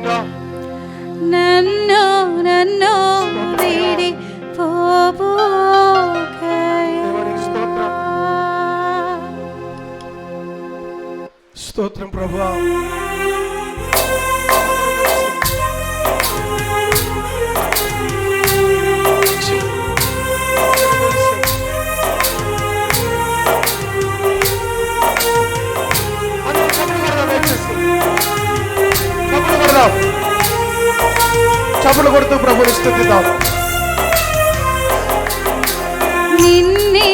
ప్రార్థించుకుంటా నన్ను నన్ను వీడి పోబో స్తోత్రం ప్రభా. చప్పలు కొడుతూ ప్రభుని స్థుతిద్దాం. నిన్నే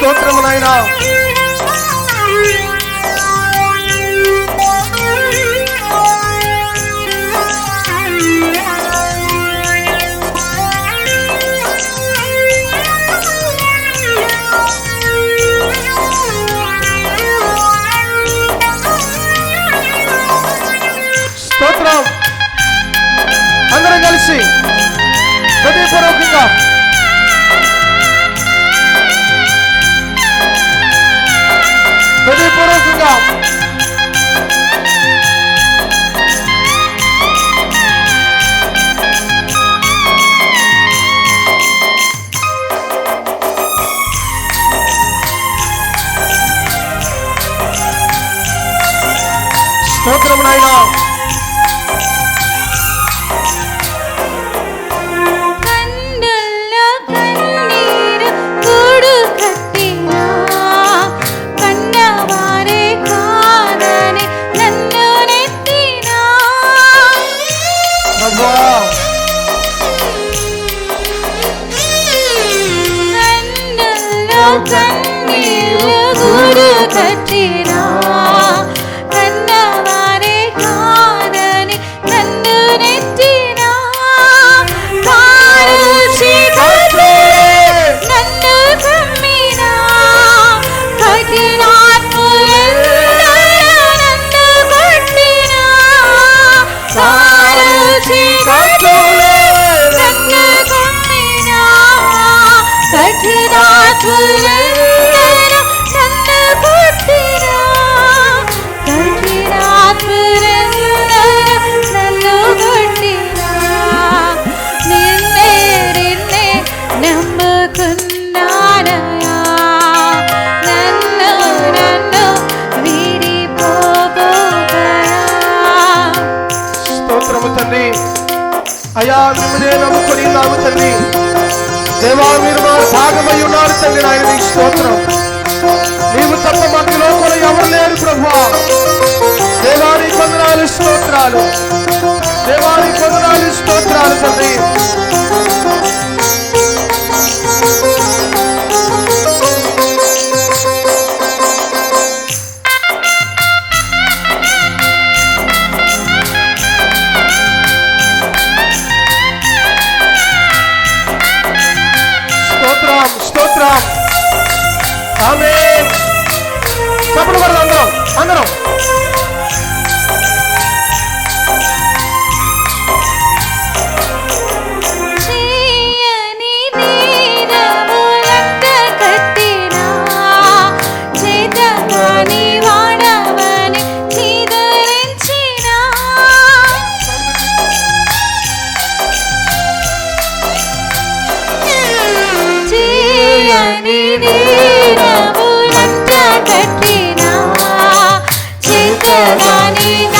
స్తోత్రములైనా சற்றீர అయా మిమ్మల్నే నమ్ముకొని నాకు తండ్రి. దేవా మీరు మా భాగమై ఉన్నారు తండ్రి నాయన నీకు స్తోత్రం. నీవు తప్ప మాకు లోకంలో ఎవరు లేరు ప్రభు దేవాని పొందనాలు స్తోత్రాలు. దేవాని పొందనాలు స్తోత్రాలు తండ్రి. స్తోత్రం స్తోత్రం. ఆమె చెప్పడం అందరం. అందరం. Nani Nani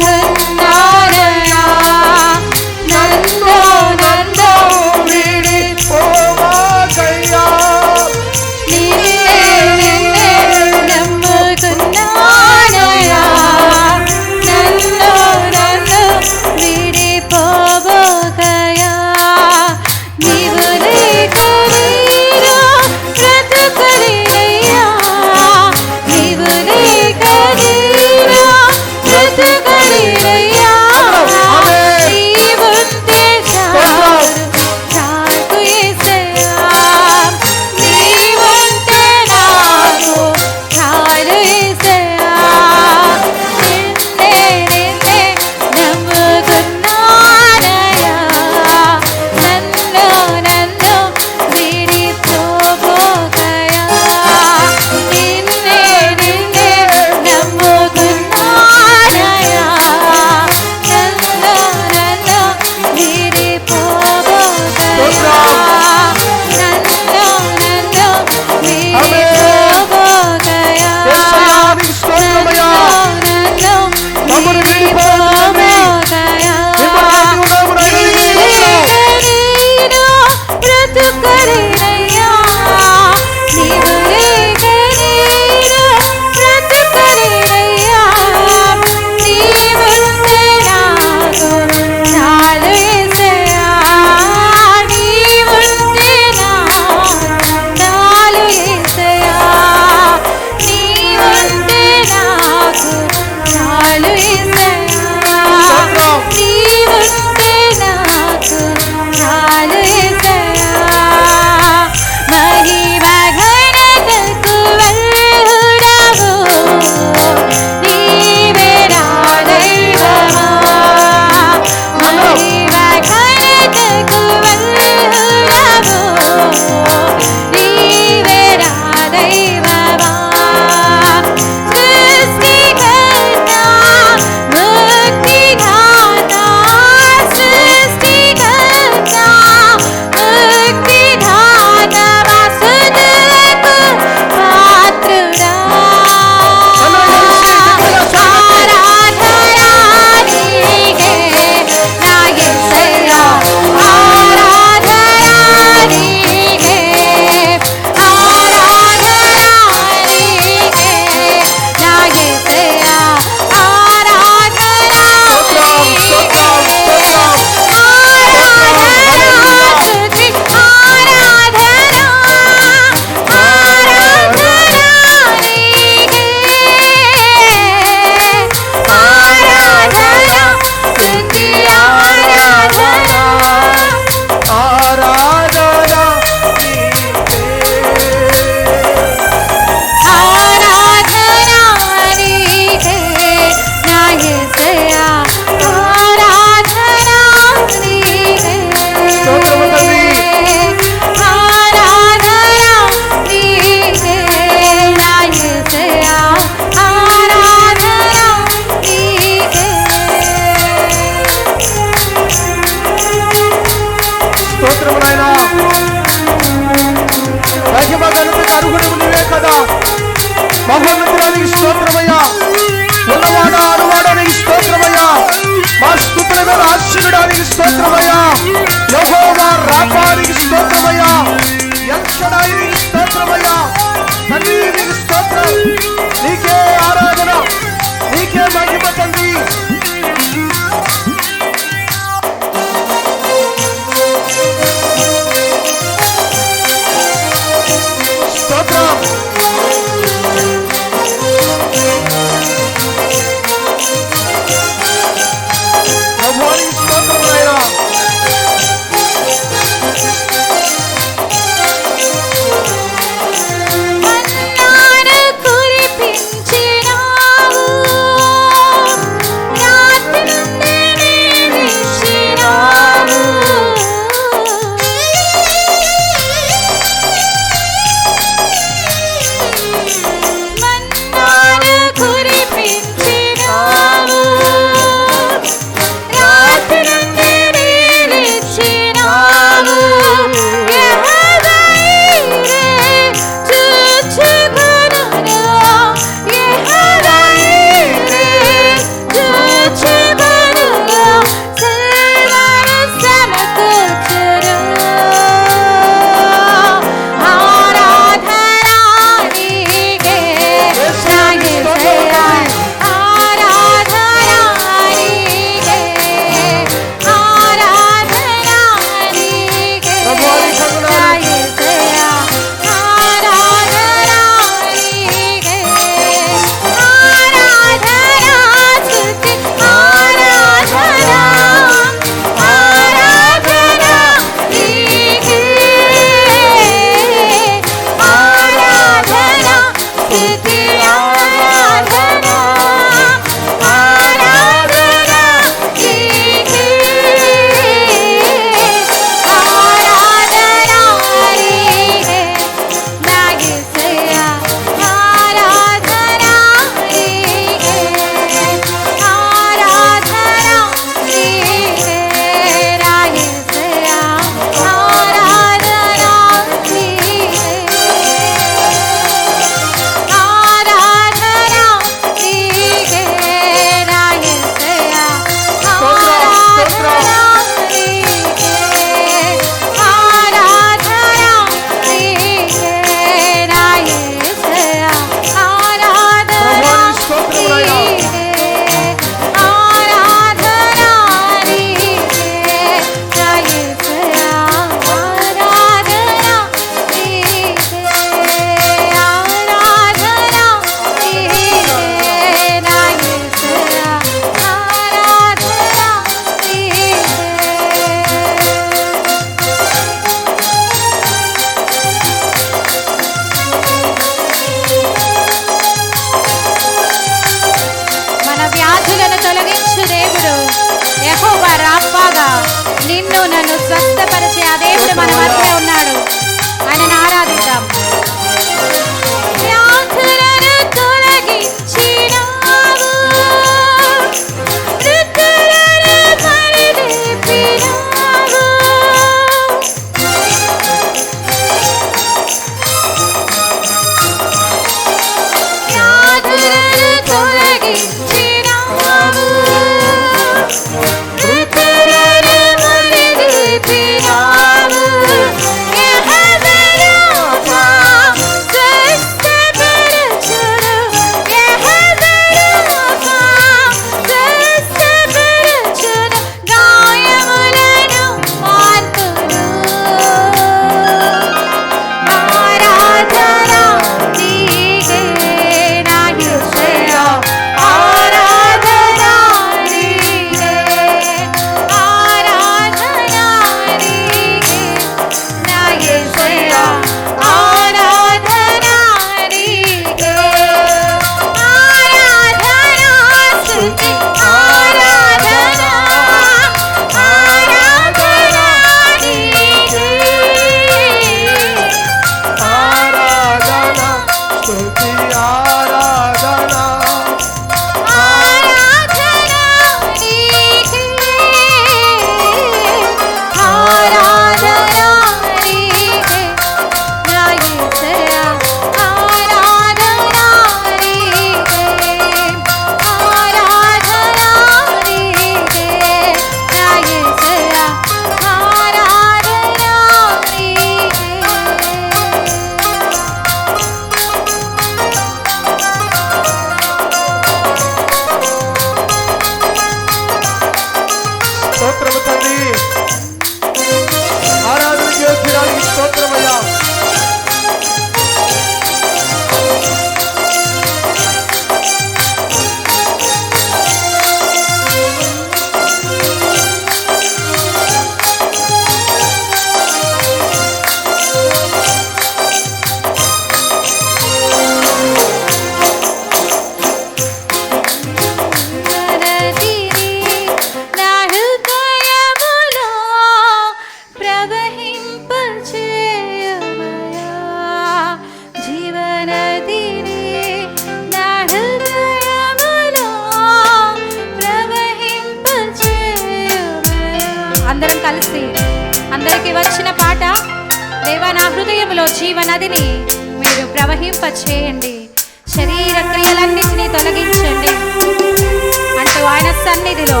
ఆయన సన్నిధిలో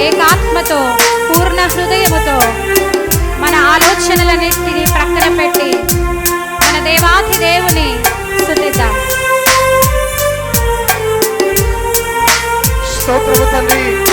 ఏకాత్మతో పూర్ణ హృదయముతో మన ఆలోచనలన్నింటినీ ప్రక్కన పెట్టి మన దేవాతి దేవుని స్థుతిద్దాం. స్తోత్రము తండ్రి.